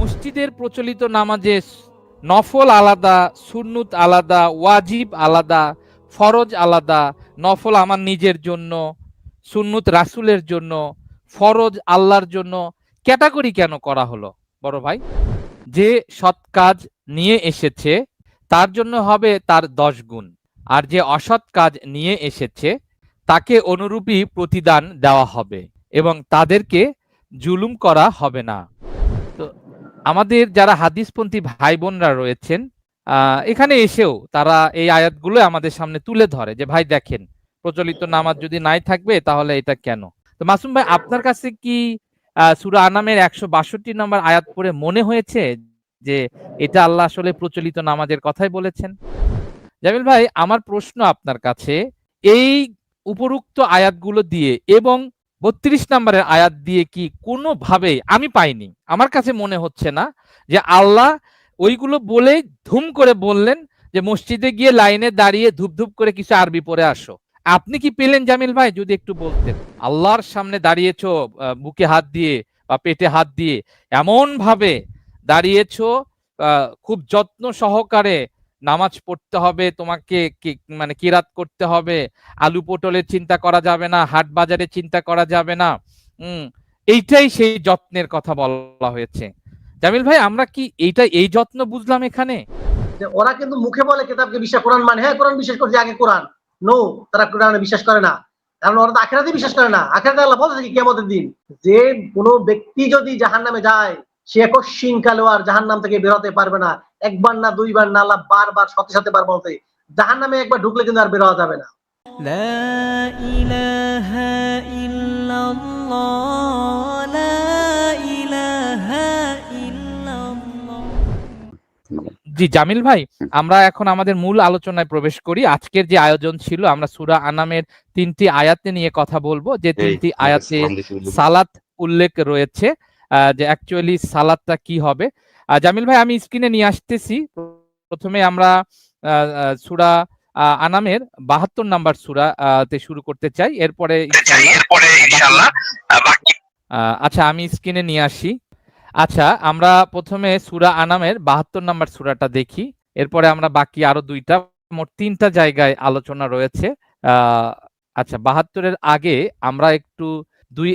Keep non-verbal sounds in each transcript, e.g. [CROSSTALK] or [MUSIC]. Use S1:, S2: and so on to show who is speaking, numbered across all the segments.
S1: মসজিদের প্রচলিত নামাজে নফল আলাদা, সুন্নুত আলাদা, ওয়াজিব আলাদা, ফরজ আলাদা, নফল আমার নিজের জন্য, সুন্নুত রাসুলের জন্য, ফরজ আল্লাহর জন্য ক্যাটাগরি কেন করা হলো? বড় ভাই, যে সৎ কাজ নিয়ে এসেছে, তার জন্য হবে তার দশ গুণ। আর যে অসৎ কাজ নিয়ে এসেছে, তাকে অনুরূপী প্রতিদান দেওয়া হবে এবং তাদেরকে জুলুম করা হবে না। আমাদের যারা হাদিসপন্থী ভাই বোনরা রয়েছেন এখানে এসেও তারা এই আয়াতগুলো আমাদের সামনে তুলে ধরে যে, ভাই, দেখেন, প্রচলিত নামাজ যদি নাই থাকবে, তাহলে এটা কেন? তো মাসুম ভাই, আপনার কাছে কি সূরা আনামের একশো বাষট্টি নম্বর আয়াত পড়ে মনে হয়েছে যে, এটা আল্লাহ আসলে প্রচলিত নামাজের কথাই বলেছেন? জামিল ভাই, আমার প্রশ্ন আপনার কাছে, এই উপরুক্ত আয়াতগুলো দিয়ে এবং বত্রিশ নম্বরের আয়াত দিয়ে কি কোনোভাবেই আমি পাইনি? আমার কাছে মনে হচ্ছে না যে আল্লাহ ওইগুলো বলে ধুম করে বললেন যে মসজিদে গিয়ে লাইনে দাঁড়িয়ে ধূপ ধূপ করে কিছু আরবি পড়ে আসো। আপনি কি পেলেন জামিল ভাই? যদি একটু বলতেন। আল্লাহর সামনে দাঁড়িয়েছো বুকে হাত দিয়ে বা পেটে হাত দিয়ে এমন ভাবে দাঁড়িয়েছো খুব যত্ন সহকারে নামাজ পড়তে হবে, তোমাকে মানে কিরাত করতে হবে, আলু পটলের চিন্তা করা যাবে না, হাট বাজারে চিন্তা করা যাবে না। উম, এইটাই সেই যত্নের কথা বলা হয়েছে। জামিল ভাই, আমরা কি এইটা এই যত্ন বুঝলাম এখানে?
S2: ওরা কিন্তু মুখে বলে কেতাবকে বিশ্বাস, কোরআন মানে হ্যাঁ কোরআন বিশ্বাস করছে, আগে কোরআন। নো তারা কোরআনে বিশ্বাস করে না। কারণ ওরা তো আখেরাতে বিশ্বাস করে না। আখেরাতে আল্লাহ বলছে কি দিন। যে কোনো ব্যক্তি যদি জাহান নামে যায় সে একশৃঙ্খালেও আর জাহান নাম থেকে বেরোতে পারবে না। একবার না দুইবার না আল্লাহ বারবার সাথে সাথে বার বলতে জাহান নামে একবার ঢুকলে কিন্তু আর বেরোয়া যাবে না।
S1: জি জামিল ভাই আমরা এখন আমাদের মূল আলোচনায় প্রবেশ করি। আজকের যে আয়োজন ছিল আমরা সুরা আনামের তিনটি আয়াতে নিয়ে কথা বলব। যে তিনটি আয়াতে সালাত উল্লেখ রয়েছে। যে অ্যাকচুয়ালি সালাদটা কি হবে? জামিল ভাই আমি স্ক্রিনে নিয়ে আসতেছি। প্রথমে আমরা সুরা আনামের বাহাত্তর নাম্বার সুরা তে শুরু করতে চাই। এরপরে আচ্ছা আমি স্ক্রিনে নিয়ে আসি। আচ্ছা আমরা প্রথমে সুরা আনামের বাহাত্তর নাম্বার সুরাটা দেখি। এরপরে আমরা বাকি আরও দুইটা মোট তিনটা জায়গায় আলোচনা রয়েছে। আহ, আচ্ছা বাহাত্তরের আগে আমরা একটু দুই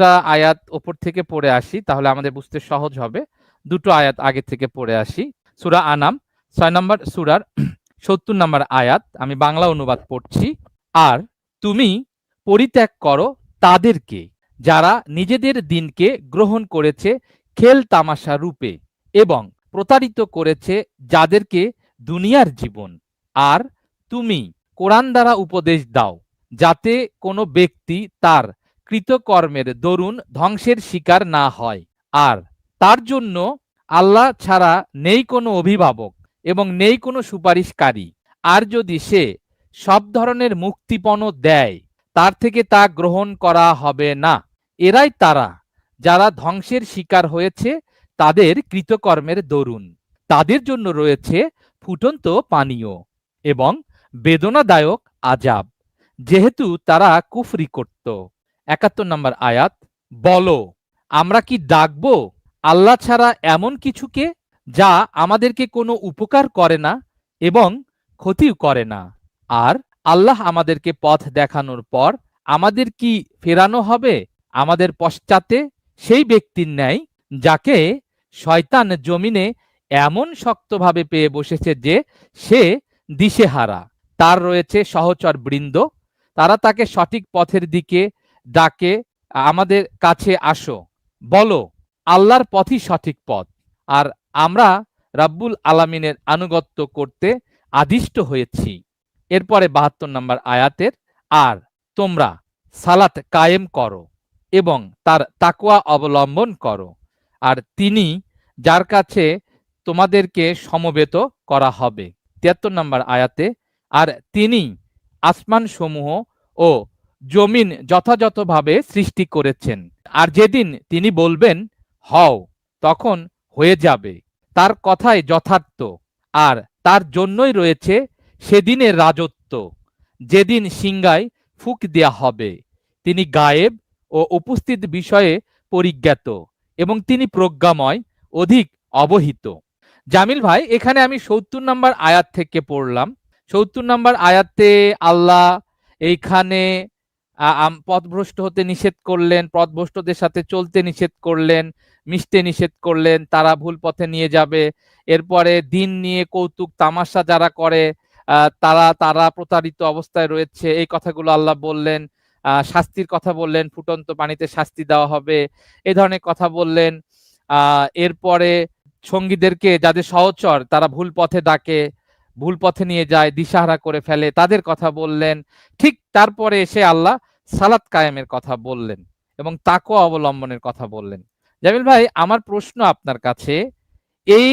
S1: একটা আয়াত ওপর থেকে পড়ে আসি, তাহলে আমাদের বুঝতে সহজ হবে। দুটো আয়াত আগে থেকে পড়ে আসি। সুরা আনাম, ছয় নম্বর সুরার [CLEARS THROAT] সত্তর নম্বর আয়াত, আমি বাংলা অনুবাদ পড়ছি। আর তুমি পরিত্যাগ করো তাদেরকে, যারা নিজেদের দিনকে গ্রহণ করেছে খেল তামাশা রূপে এবং প্রতারিত করেছে যাদেরকে দুনিয়ার জীবন। আর তুমি কোরআন দ্বারা উপদেশ দাও, যাতে কোনো ব্যক্তি তার কৃতকর্মের দরুন ধ্বংসের শিকার না হয়। আর তার জন্য আল্লাহ ছাড়া নেই কোনো অভিভাবক এবং নেই কোনো সুপারিশকারী। আর যদি সে সব ধরনের মুক্তিপণ দেয়, তার থেকে তা গ্রহণ করা হবে না। এরাই তারা যারা ধ্বংসের শিকার হয়েছে, তাদের কৃতকর্মের দরুন। তাদের জন্য রয়েছে ফুটন্ত পানীয় এবং বেদনাদায়ক আজাব যেহেতু তারা কুফরি করত। একাত্তর নম্বর আয়াত, বলো, আমরা কি ডাকবো আল্লাহ ছাড়া এমন কিছুকে যা আমাদেরকে কোনো উপকার করে না এবং ক্ষতিও করে না? আর আল্লাহ আমাদেরকে পথ দেখানোর পর আমাদের কি ফেরানো হবে? আমাদের পশ্চাতে সেই ব্যক্তির ন্যায় যাকে শয়তান জমিনে এমন শক্তভাবে পেয়ে বসেছে যে সে দিশেহারা। তার রয়েছে সহচর বৃন্দ, তারা তাকে সঠিক পথের দিকে ডাকে, আমাদের কাছে আসো। বলো, আল্লাহর পথই সঠিক পথ। আর আমরা রাব্বুল আলামিনের আনুগত্য করতে আদিষ্ট হয়েছি। এরপরে বাহাত্তর নম্বর আয়াতের, আর তোমরা সালাত কায়েম করো এবং তার তাকওয়া অবলম্বন করো। আর তিনি যার কাছে তোমাদেরকে সমবেত করা হবে। তিয়াত্তর নম্বর আয়াতে, আর তিনি আসমান সমূহ ও জমিন যথাযথভাবে সৃষ্টি করেছেন। আর যেদিন তিনি বলবেন, হও তখন হয়ে যাবে। তার কথাই যথার্থ। আর তার জন্যই রয়েছে সেদিনের রাজত্ব। যেদিন সিংগায় ফুক দেয়া হবে, তিনি গায়েব ও উপস্থিত বিষয়ে পরিজ্ঞাত এবং তিনি প্রজ্ঞাময়, অধিক অবহিত। জামিল ভাই, এখানে আমি সত্তর নম্বর আয়াত থেকে পড়লাম। সত্তর নম্বর আয়াতে আল্লাহ এইখানে পথভ্রষ্ট হতে নিষেধ করলেন, পথভ্রষ্টদের সাথে চলতে নিষেধ করলেন, মিশতে নিষেধ করলেন, তারা ভুল পথে নিয়ে যাবে। এরপরে দিন নিয়ে কৌতুক, তামাশা যারা করে তারা তারা প্রতারিত অবস্থায় রয়েছে। এই কথাগুলো আল্লাহ বললেন শাস্তির কথা বললেন, ফুটন্ত পানিতে শাস্তি দেওয়া হবে। এ ধরনের কথা বললেন। এরপরে সঙ্গীদেরকে যাদের সহচর, তারা ভুল পথে ডাকে, ভুল পথে নিয়ে যায়, দিশাহারা করে ফেলে, তাদের কথা বললেন। ঠিক তারপরে এসে আল্লাহ সালাত কায়েমের কথা বললেন এবং তাকও অবলম্বনের কথা বললেন। জামিল ভাই, আমার প্রশ্ন আপনার কাছে, এই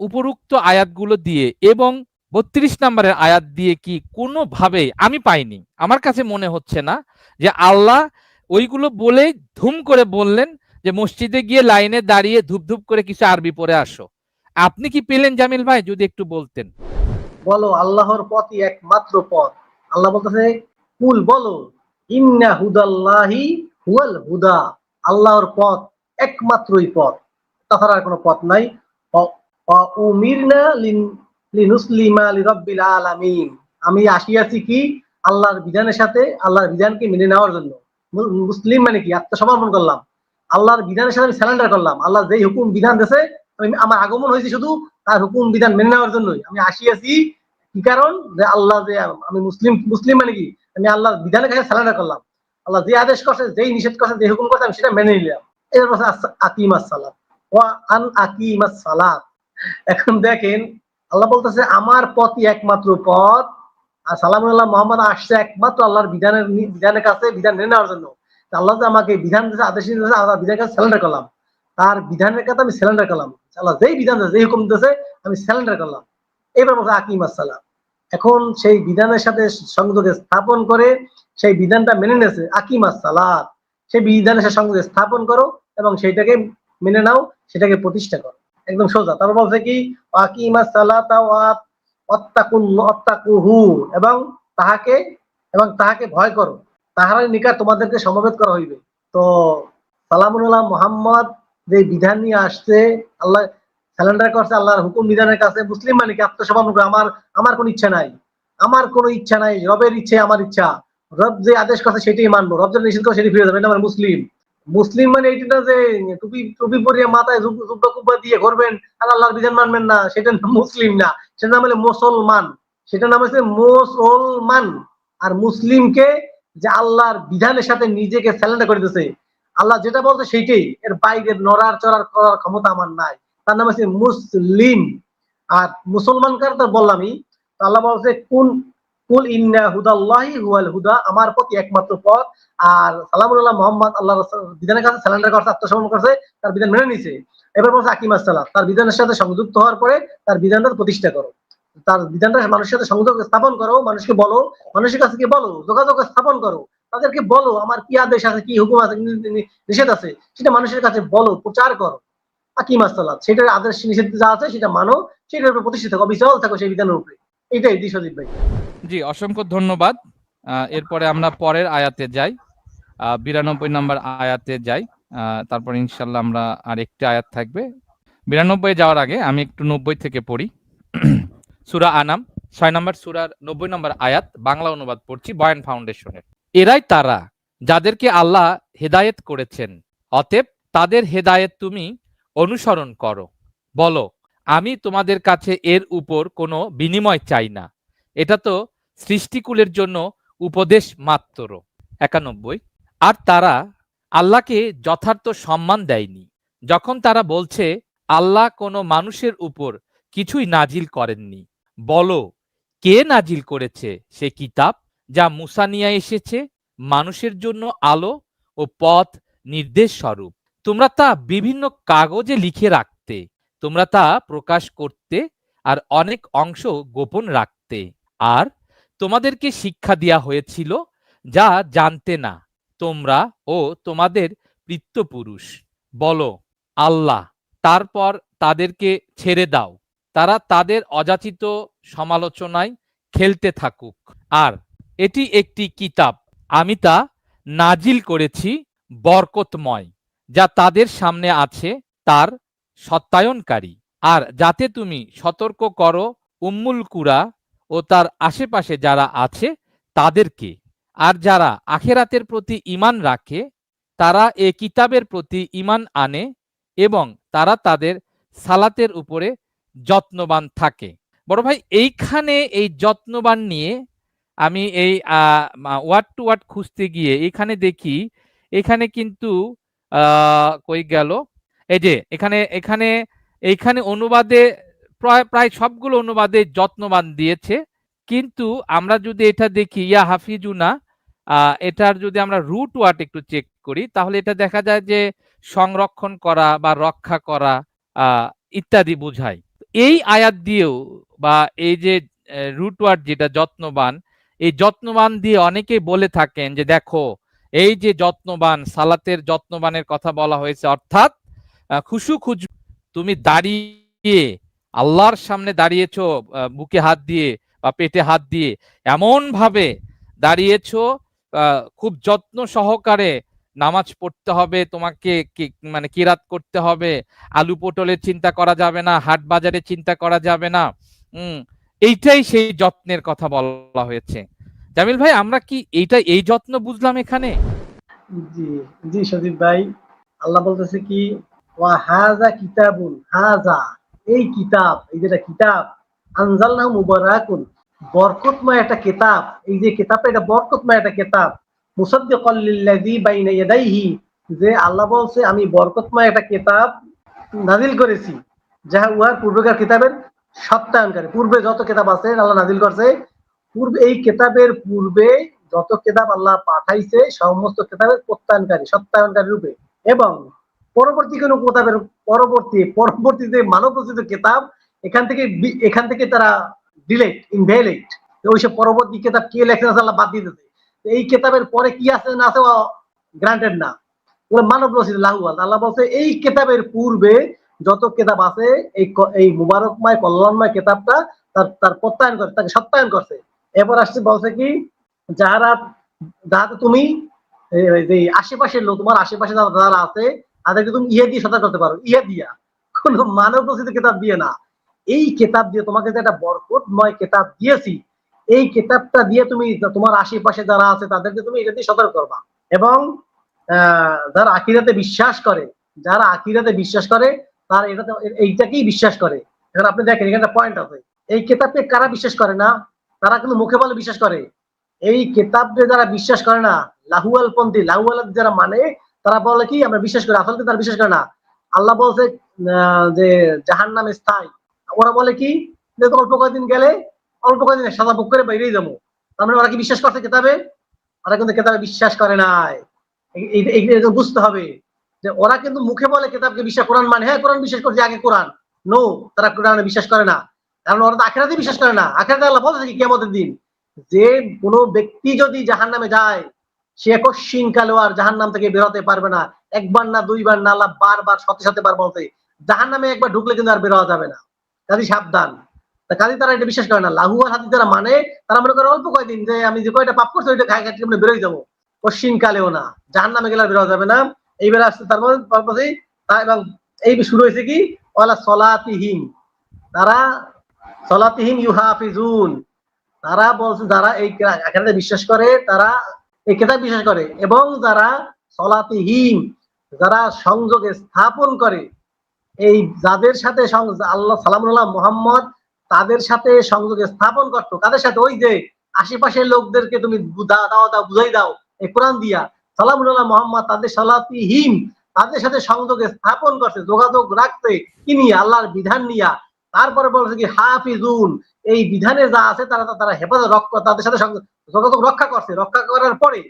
S1: উপরুক্ত আয়াতগুলো দিয়ে এবং বত্রিশ নম্বরের আয়াত দিয়ে কি কোনোভাবেই আমি পাইনি? আমার কাছে মনে হচ্ছে না যে আল্লাহ ওইগুলো বলে ধুম করে বললেন যে মসজিদে গিয়ে লাইনে দাঁড়িয়ে ধূপ ধূপ করে কিছু আরবি পরে আসো। আপনি কি পেলেন জামিল ভাই, যদি একটু বলতেন?
S2: বলো, আল্লাহর পথই একমাত্র পথ। আল্লাহ বলতেছে, কুল বলো ইন্না হুদাল্লাহি হুয়াল হুদা। আল্লাহর পথ একমাত্রই পথ। তাছাড়া আর কোনো পথ নাই। উমিরনা লিন- লিনুসলিমা লিরাব্বিল আলামিন। আমি আসিয়াছি কি? আল্লাহর বিধানের সাথে, আল্লাহর বিধানকে মেনে নেওয়ার জন্য। মুসলিম মানে কি? আত্মসমর্পণ করলাম। আল্লাহর বিধানের সাথে আমি স্যালেন্ডার করলাম। আল্লাহ যেই হুকুম, বিধান দিয়েছে, আমি আমার আগমন হয়েছে শুধু তার হুকুম, বিধান মেনে নেওয়ার জন্যই। আমি আসিয়াছি কি কারণ? যে আল্লাহ যে, আমি মুসলিম মুসলিম মানে কি? আমি আল্লাহর বিধানের কাছে স্যালেন্ডার করলাম। আল্লাহ যে আদেশ করছে, যেই নিষেধ করছে, যে হুকুম করছে, আমি সেটা মেনে নিলাম। আকিম আন আকিম এখন দেখেন, আল্লাহ বলতেছে, আমার পথই একমাত্র পথ। আর মোহাম্মদ আসছে একমাত্র আল্লাহর বিধানের বিধানের কাছে, বিধান মেনে নেওয়ার জন্য। আল্লাহ যে আমাকে বিধান দিয়েছে, আদেশ দিয়েছে, আল্লাহ বিধানের কাছে করলাম। তার বিধানের কাছে আমি স্যালেন্ডার করলাম। আল্লাহ যেই বিধান দিয়েছে, যেই হুকুম দিয়েছে, আমি স্যালেন্ডার করলাম। এবার বলছে আকিম সালাত। এখন সেই বিধানের সাথে সংযোগ স্থাপন করে সেই বিধানটা মেনে নিয়েছে। আকিম সালাত। সেই বিধানের সাথে সংযোগ স্থাপন করো এবং সেইটাকে মেনে নাও, সেটাকে প্রতিষ্ঠা করো। একদম সোজা। তারপর বলছে কি আকিম সালাত এবং তাহাকে এবং তাহাকে ভয় করো। তাহার নিকট তোমাদেরকে সমবেত করা হইবে। তো সালামুল্লাহ মোহাম্মদ যে বিধান নিয়ে আসছে, আল্লাহ স্যালেন্ডার করছে, আল্লাহর হুকুম বিধানের কাছে। মুসলিম মানে কি? আত্মসমর্পণ করে আমার আমার কোনো ইচ্ছা নাই। আমার কোনো ইচ্ছা নাই। রবের ইচ্ছে আমার ইচ্ছা। রব যে আদেশ করছে, সেটাই মানবো। রব যে নিষেধ করে, সেটাই ফিরে যাবে। এটা আমার মুসলিম। মুসলিম মানে এইটা যে টুপি টুপি পরিয়ে মাথায় জুব- জুব্বা কুব্বা দিয়ে ঘুরবেন আর আল্লাহর বিধান মানবেন না, সেটা মুসলিম না। সেটা নাম হলো মুসলমান। সেটা নাম হচ্ছে মুসলমান। আর মুসলিমকে যে আল্লাহর বিধানের সাথে নিজেকে স্যালেন্ডার করে দিতেছে, আল্লাহ যেটা বলছে, সেইটাই। এর বাইরে নড়ার চড়ার করার ক্ষমতা আমার নাই। তার নাম হচ্ছে মুসলিম। আর মুসলমান কার তো বললামই আল্লাহ বলছে কোন কুল ইন্না হুদাল্লাহি হুয়াল হুদা। আমার প্রতি একমাত্র পথ। আর সালামুল্লাহ মোহাম্মদ আল্লাহ বিধানের কাছে করছে, আত্মসমর্পণ করছে, তার বিধান মেনে নিছে। এবার বলছে আকিম আসসালাম তার বিধানের সাথে সংযুক্ত হওয়ার পরে তার বিধানটা প্রতিষ্ঠা করো। তার বিধানটা মানুষের সাথে সংযোগ স্থাপন করো, মানুষকে বলো, মানুষের কাছে কি বলো, যোগাযোগ স্থাপন করো। তাদেরকে বলো, আমার কি আদেশ আছে, কি হুকুম আছে নিষেধ আছে? সেটা মানুষের কাছে বলো, প্রচার করো। আকিম আসসালাম সেটার আদেশ নিষেধ যা আছে সেটা মানো, সেটার উপর প্রতিষ্ঠিত থাকো, বিচল থাকো সেই বিধানের উপরে। এটাই দিশজিৎ ভাই।
S1: জি, অসংখ্য ধন্যবাদ। এরপরে আমরা পরের আয়াতে যাই। বিরানব্বই নম্বর আয়াতে যাই। তারপর ইনশাল্লাহ আমরা আর একটি আয়াত থাকবে। বিরানব্বই যাওয়ার আগে আমি একটু নব্বই থেকে পড়ি। [CLEARS THROAT] সুরা আনাম, ছয় নম্বর সুরার নব্বই নম্বর আয়াত, বাংলা অনুবাদ পড়ছি, বয়ান ফাউন্ডেশনের। এরাই তারা, যাদেরকে আল্লাহ হেদায়েত করেছেন। অতএব তাদের হেদায়েত তুমি অনুসরণ করো। বলো, আমি তোমাদের কাছে এর উপর কোনো বিনিময় চাই না। এটা তো সৃষ্টিকুলের জন্য উপদেশ মাত্র। একানব্বই। আর তারা আল্লাহকে যথার্থ সম্মান দেয়নি। যখন তারা বলছে, আল্লাহ কোনো মানুষের উপর কিছুই নাজিল করেননি। বলো, কে নাজিল করেছে সে কিতাব যা মুসা নিয়ে এসেছে? মানুষের জন্য আলো ও পথ নির্দেশ স্বরূপ তোমরা তা বিভিন্ন কাগজে লিখে রাখতে, তোমরা তা প্রকাশ করতে আর অনেক অংশ গোপন রাখতে। আর তোমাদেরকে শিক্ষা দেওয়া হয়েছিল যা জানতে না, তোমরা ও তোমাদের পিতৃপুরুষ। বলো, আল্লাহ তারপর তাদেরকে ছেড়ে দাও। তারা তাদের অযাচিত সমালোচনায় খেলতে থাকুক। আর এটি একটি কিতাব। আমি তা নাজিল করেছি বরকতময়। যা তাদের সামনে আছে, তার সত্যায়নকারী। আর যাতে তুমি সতর্ক করো, উম্মুল কুরা ও তার আশেপাশে যারা আছে, তাদেরকে। আর যারা আখেরাতের প্রতি ঈমান রাখে, তারা এ কিতাবের প্রতি ঈমান আনে এবং তারা তাদের সালাতের উপরে যত্নবান থাকে। বড় ভাই, এইখানে এই যত্নবান নিয়ে আমি এই ওয়ার্ড টু ওয়ার্ড খুঁজতে গিয়ে এখানে দেখি, এখানে কিন্তু কই গেল? এই যে, এখানে এখানে, এইখানে অনুবাদে প্রায় প্রায় সবগুলো অনুবাদে যত্নবান দিয়েছে। কিন্তু আমরা যদি এটা দেখি, ইয়া হাফিজুনা এটার যদি আমরা রুট ওয়ার্ড একটু চেক করি, তাহলে এটা দেখা যায় যে সংরক্ষণ করা বা রক্ষা করা ইত্যাদি বোঝায়। এই আয়াত দিয়েও বা এই যে রুট ওয়ার্ড যেটা যত্নবান, এই যত্নবান দিয়ে অনেকেই বলে থাকেন যে, দেখো এই যে যত্নবান, সালাতের যত্নবানের কথা বলা হয়েছে, অর্থাৎ খুশু খুজ, তুমি দাঁড়িয়ে, আল্লাহর সামনে দাঁড়িয়েছ বুকে হাত দিয়ে বা পেটে হাত দিয়ে এমন ভাবে দাঁড়িয়েছো খুব যত্ন সহকারে নামাজ পড়তে হবে, তোমাকে মানে কিরাত করতে হবে, আলু পটলের চিন্তা করা যাবে না, হাট বাজারে চিন্তা করা যাবে না এইটাই সেই যত্নের কথা বলা হয়েছে। জামিল ভাই, আমরা কি এইটা এই যত্ন বুঝলাম এখানে?
S2: জি জি ভাই, আল্লাহ বলতেছে কি, ওয়া হাজা কিতাবুন হাজা এই কিতাব, এই যেটা কিতাব, আনজালনাহু মুবারাকুন, বরকতময় একটা কিতাব, এই যে কিতাবটা, এটা বরকতময় একটা কিতাব লিল্লাযী বাইনা ইয়াদাইহি, যে আল্লাহ বলছে, আমি বরকতময় একটা কিতাব নাজিল করেছি, যাহা উহার পূর্বেকার কিতাবের সত্যায়নকারী পূর্বে যত কিতাব আছে, আল্লাহ নাজিল করছে পূর্বে এই কেতাবের পূর্বে যত কিতাব আল্লাহ পাঠাইছে, সমস্ত কেতাবের প্রত্যায়নকারী, সত্যায়নকারী রূপে। এবং পরবর্তী কোনো কিতাবের পরবর্তী পরবর্তী যে মানব রচিত কিতাব, এখান থেকে এখান থেকে তারা ডিলেট ইনভ্যালিড ওইসব পরবর্তী কেতাব কে লেখেন আছে আল্লাহ বাদ দিয়ে দিতে এই কেতাবের পরে কি আছে না আছে গ্রান্টেড না। মানব রচিত লাহুয়াল আল্লাহ বলছে, এই কেতাবের পূর্বে যত কিতাব আছে, এই এই মুবারকময়, কল্যাণময় কিতাবটা তার তার প্রত্যায়ন করে, তাকে সত্যায়ন করছে। এরপর আসছে বলছে কি, যারা যাতে তুমি যে আশেপাশের লোক, তোমার আশেপাশে যারা আছে, তাদেরকে তুমি ইয়ে দিয়ে সতর্ক করতে পারো ইয়ে দিয়া। কোন মানব রচিত কিতাব দিয়ে না। এই কিতাব দিয়ে তোমাকে যে একটা বরকতময় কিতাব দিয়েছি, এই কিতাবটা দিয়ে তুমি তোমার আশেপাশে যারা আছে, তাদেরকে তুমি এটা দিয়ে সতর্ক করবা। এবং যারা আকিরাতে বিশ্বাস করে, যারা আকিরাতে বিশ্বাস করে, তারা এটাতে, এইটাকেই বিশ্বাস করে। এখন আপনি দেখেন, এখানে পয়েন্ট আছে। এই কিতাবকে কারা বিশ্বাস করে না? তারা কিন্তু মুখে বলে বিশ্বাস করে। এই কিতাবকে যারা বিশ্বাস করে না লাহুয়াল পন্থী লাহুয়াল যারা মানে তারা বলে কি, আমরা বিশ্বাস করি আসলে তারা বিশ্বাস করে না। আল্লাহ বলছে যে জাহান নামে স্থায়ী। ওরা বলে কি অল্প কয়েকদিন গেলে, অল্প কয়েকদিন সাদা বুক করে বেরিয়ে যাব। তার মানে ওরা কি বিশ্বাস করছে কেতাবে? ওরা কিন্তু কেতাবে বিশ্বাস করে নাই। বুঝতে হবে যে ওরা কিন্তু মুখে বলে কেতাবকে বিশ্বাস, কোরআন মানে হ্যাঁ কোরআন বিশ্বাস করছে আগে কোরআন। নো তারা কোরআনে বিশ্বাস করে না। কারণ ওরা তো আখেরাতে বিশ্বাস করে না। আখেরাতে আল্লাহ বলছে কি কেমতের দিন যে কোনো ব্যক্তি যদি জাহান নামে যায়, সে কশিন কালেও আর জাহান নাম থেকে বেরোতে পারবে না। একবার না দুইবার না, আল্লাহ বারবার সাথে সাথে বার বলতে জাহান নামে একবার ঢুকলে কিন্তু আর বেরোয়া যাবে না। কাজী সাবধান। কাজী তারা এটা বিশ্বাস করে না। লাহু আর হাতি যারা মানে তারা মনে করে অল্প কয়দিন যে আমি যে কয়টা পাপ করছি, ওইটা খাই খাই আমরা বেরোয় যাব। কশিন কালেও না। জাহান নামে গেলে বেরোয়া যাবে না। এইবার আসছে তার মধ্যে এবং এই শুরু হয়েছে কি? ওয়ালা সলাতিহীন তারা সলাতিহীন ইউহাফিজুন। তারা বলছে, যারা এই এখানে বিশ্বাস করে, তারা এই কেতাব বিশ্বাস করে। এবং যারা সলাতিহীন যারা সংযোগে স্থাপন করে, এই যাদের সাথে আল্লাহ সালামুল্লাহ মোহাম্মদ, তাদের সাথে সংযোগে স্থাপন করতো। কাদের সাথে? ওই যে আশেপাশের লোকদেরকে তুমি দাও দাও, বুঝাই দাও, এই কোরআন দিয়া। সালামুল্লাহ মোহাম্মদ তাদের সলাতিহীন তাদের সাথে সংযোগে স্থাপন করছে, যোগাযোগ রাখতে তিনি আল্লাহর বিধান নিয়া। তারপরে বলছে কি, হাফিজুন, এই বিধানে যা আছে তারা তারা হেফাজত রক্ষা তাদের সাথে যোগাযোগ রক্ষা করছে। রক্ষা করার পরে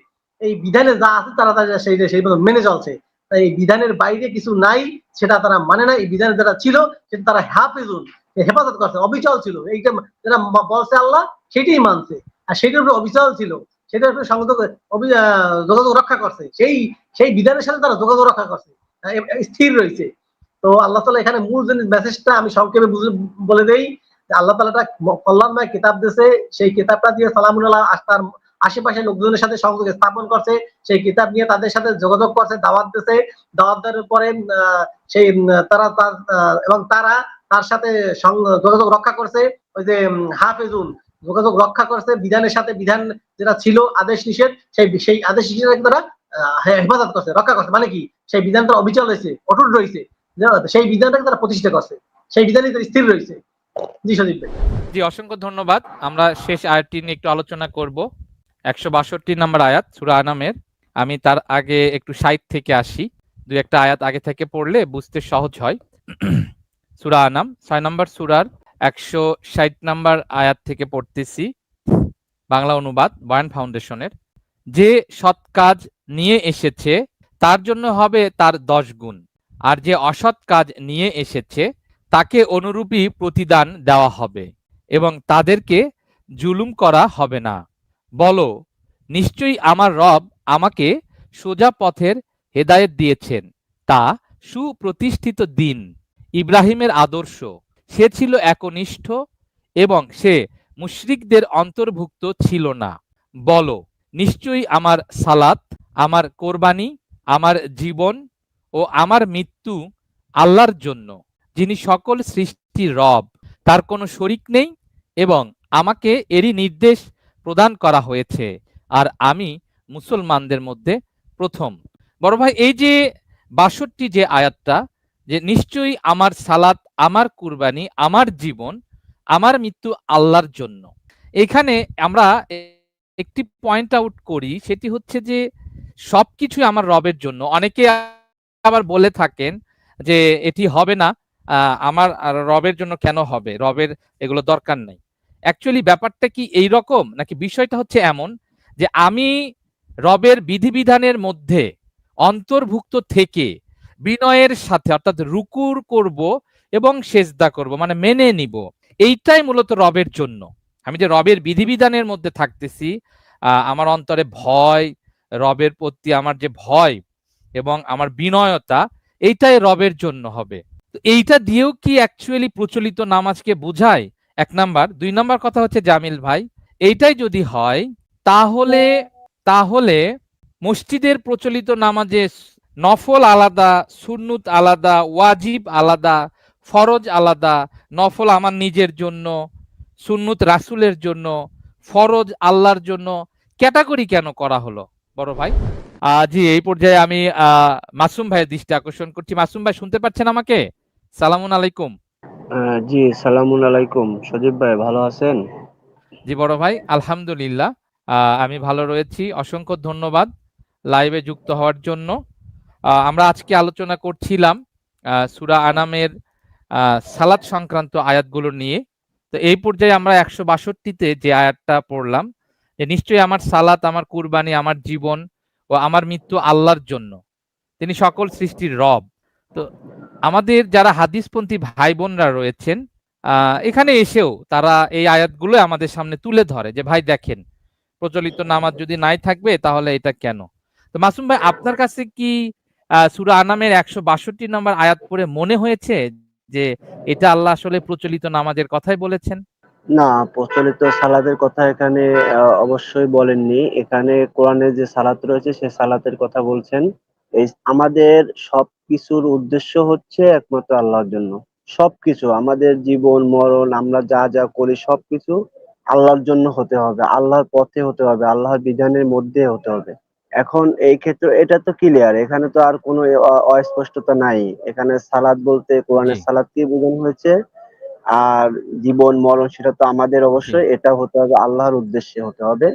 S2: এই বিধানে যা আছে তারা তারা সেই সেই মেনে চলছে। তাই এই বিধানের বাইরে কিছু নাই, সেটা তারা মানে না। এই বিধানে যেটা ছিল, সেটা তারা হাফিজুন হেফাজত করছে। অবিচল ছিল। এইটা যেটা বলছে আল্লাহ, সেটাই মানছে। আর সেটার উপরে অবিচল ছিল। সেটার উপরে সংযোগ যোগাযোগ রক্ষা করছে। সেই সেই বিধানের সাথে তারা যোগাযোগ রক্ষা করছে। স্থির রয়েছে। তো আল্লাহ তালা এখানে মূল জিনিস মেসেজটা আমি সংক্ষেপে বলে দেই আল্লাহ তালা একটা ম- কল্যাণময় কিতাব দিয়েছে, সেই কিতাবটা দিয়ে সালামুল্লাহ আস্তার আশেপাশে লোকজনের সাথে সংযোগ স্থাপন করছে, সেই কিতাব নিয়ে তাদের সাথে যোগাযোগ করছে, দাওয়াত দিছে দাওয়াত দেওয়ার পরে সেই তারা এবং তারা তার সাথে যোগাযোগ রক্ষা করছে, ওই যে হাফেজুন যোগাযোগ রক্ষা করছে, বিধানের সাথে বিধান যেটা ছিল আদেশ নিষেধ, সেই সেই আদেশ নিষেধ তারা হেফাজত করছে, রক্ষা করছে মানে কি সেই বিধানটা অবিচল হয়েছে, অটুট রয়েছে? সেই বিধানটাকে তারা প্রতিষ্ঠা করছে। সেই বিধানই তারা স্থির রয়েছে। জি
S1: জি, অসংখ্য ধন্যবাদ। আমরা শেষ আয়াতটি নিয়ে একটু আলোচনা করব। একশো বাষট্টি নম্বর আয়াত, সুরা আনামের। আমি তার আগে একটু সাইড থেকে আসি। দুই একটা আয়াত আগে থেকে পড়লে বুঝতে সহজ হয়। [CLEARS THROAT] সুরা আনাম, ছয় নম্বর সুরার একশো ষাট নম্বর আয়াত থেকে পড়তেছি। বাংলা অনুবাদ বয়ান ফাউন্ডেশনের। যে সৎ কাজ নিয়ে এসেছে, তার জন্য হবে তার দশ গুণ। আর যে অসৎ কাজ নিয়ে এসেছে, তাকে অনুরূপী প্রতিদান দেওয়া হবে এবং তাদেরকে জুলুম করা হবে না। বলো, নিশ্চয়ই আমার রব আমাকে সোজা পথের হেদায়েত দিয়েছেন, তা সুপ্রতিষ্ঠিত দিন, ইব্রাহিমের আদর্শ। সে ছিল একনিষ্ঠ এবং সে মুশরিকদের অন্তর্ভুক্ত ছিল না। বলো, নিশ্চয়ই আমার সালাত, আমার কোরবানি, আমার জীবন ও আমার মৃত্যু আল্লাহর জন্য, যিনি সকল সৃষ্টির রব। তার কোনো শরিক নেই এবং আমাকে এরই নির্দেশ প্রদান করা হয়েছে, আর আমি মুসলমানদের মধ্যে প্রথম। বড় ভাই, এই যে বাষট্টি যে আয়াতটা, যে নিশ্চয়ই আমার সালাত, আমার কুরবানি, আমার জীবন, আমার মৃত্যু আল্লাহর জন্য। এখানে আমরা একটি পয়েন্ট আউট করি, সেটি হচ্ছে যে সবকিছুই আমার রবের জন্য। অনেকে আবার বলে থাকেন যে এটি হবে না আমার রবের জন্য কেন হবে? রবের এগুলো দরকার নেই। অ্যাকচুয়ালি ব্যাপারটা কি এই রকম নাকি বিষয়টা হচ্ছে এমন যে আমি রবের বিধিবিধানের মধ্যে অন্তর্ভুক্ত থেকে বিনয়ের সাথে অর্থাৎ রুকুর করব এবং সেজদা করব মানে মেনে নিব, এইটাই মূলত রবের জন্য। আমি যে রবের বিধিবিধানের মধ্যে থাকতেছি আমার অন্তরে ভয়, রবের প্রতি আমার যে ভয় এবং আমার বিনয়তা এইটাই রবের জন্য হবে। এইটা দিয়েও কি অ্যাকচুয়ালি প্রচলিত নামাজকে বোঝায়? এক নাম্বার। দুই নাম্বার কথা হচ্ছে, জামিল ভাই, এইটাই যদি হয়, তাহলে তাহলে মসজিদের প্রচলিত নামাজে নফল আলাদা, সুন্নুত আলাদা, ওয়াজিব আলাদা, ফরজ আলাদা, নফল আমার নিজের জন্য, সুন্নুত রাসুলের জন্য, ফরজ আল্লাহর জন্য, ক্যাটাগরি কেন করা হলো? বড় ভাই। জি এই পর্যায়ে আমি মাসুম ভাইয়ের দৃষ্টি আকর্ষণ করছি। মাসুম ভাই শুনতে পাচ্ছেন আমাকে? সালামুন আলাইকুম।
S3: জি সালামুন আলাইকুম। সজীব ভাই ভালো আছেন?
S1: জি বড় ভাই আলহামদুলিল্লাহ। আমি ভালো রয়েছি। অসংখ্য ধন্যবাদ লাইভে যুক্ত হওয়ার জন্য। আমরা আজকে আলোচনা করছিলাম আহ, সূরা আনামের আহ, সালাত সংক্রান্ত আয়াতগুলো নিয়ে। তো এই পর্যায়ে আমরা একশো বাষট্টিতে যে আয়াতটা পড়লাম যে নিশ্চয়ই আমার সালাত, আমার কুরবানি, আমার জীবন ও আমার মৃত্যু আল্লাহর জন্য। তিনি সকল সৃষ্টির রব। তো আমাদের যারা হাদিসপন্থী ভাই বোনরা রয়েছেন এখানে এসেও তারা এই আয়াতগুলো আমাদের সামনে তুলে ধরে যে, ভাই, দেখেন, প্রচলিত নামাজ যদি নাই থাকবে, তাহলে এটা কেন? তো মাসুম ভাই, আপনার কাছে কি সুরা আনামের একশো বাষট্টি নম্বর আয়াত পড়ে মনে হয়েছে যে, এটা আল্লাহ আসলে প্রচলিত নামাজের কথাই বলেছেন?
S3: না প্রচলিত সালাদের কথা এখানে আহ, অবশ্যই বলেননি। এখানে কোরআনে যে সালাত রয়েছে সে সালাতের কথা বলছেন। এই আমাদের সবকিছুর উদ্দেশ্য হচ্ছে একমাত্র আল্লাহর জন্য। সবকিছু আমাদের জীবন মরণ আমরা যা যা করি সবকিছু আল্লাহর জন্য হতে হবে আল্লাহর পথে হতে হবে আল্লাহর বিধানের মধ্যে হতে হবে। এখন এই ক্ষেত্রে এটা তো ক্লিয়ার এখানে তো আর কোনো অ- অস্পষ্টতা নাই। এখানে সালাদ বলতে কোরআনের
S1: জি।
S3: সালাদ কি বোঝানো হয়েছে? আর জীবন মরণ সেটা তো আমাদের অবশ্যই। এটা হতে হবে আল্লাহর উদ্দেশ্যে হতে হবে।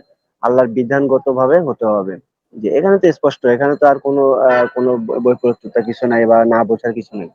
S3: আল্লাহর বিধানগত ভাবে হতে হবে। যে এখানে তো স্পষ্ট এখানে তো আর কোনো আহ, কোনো বৈপরীত্যতা কিছু নাই বা না বোঝার কিছু নেই।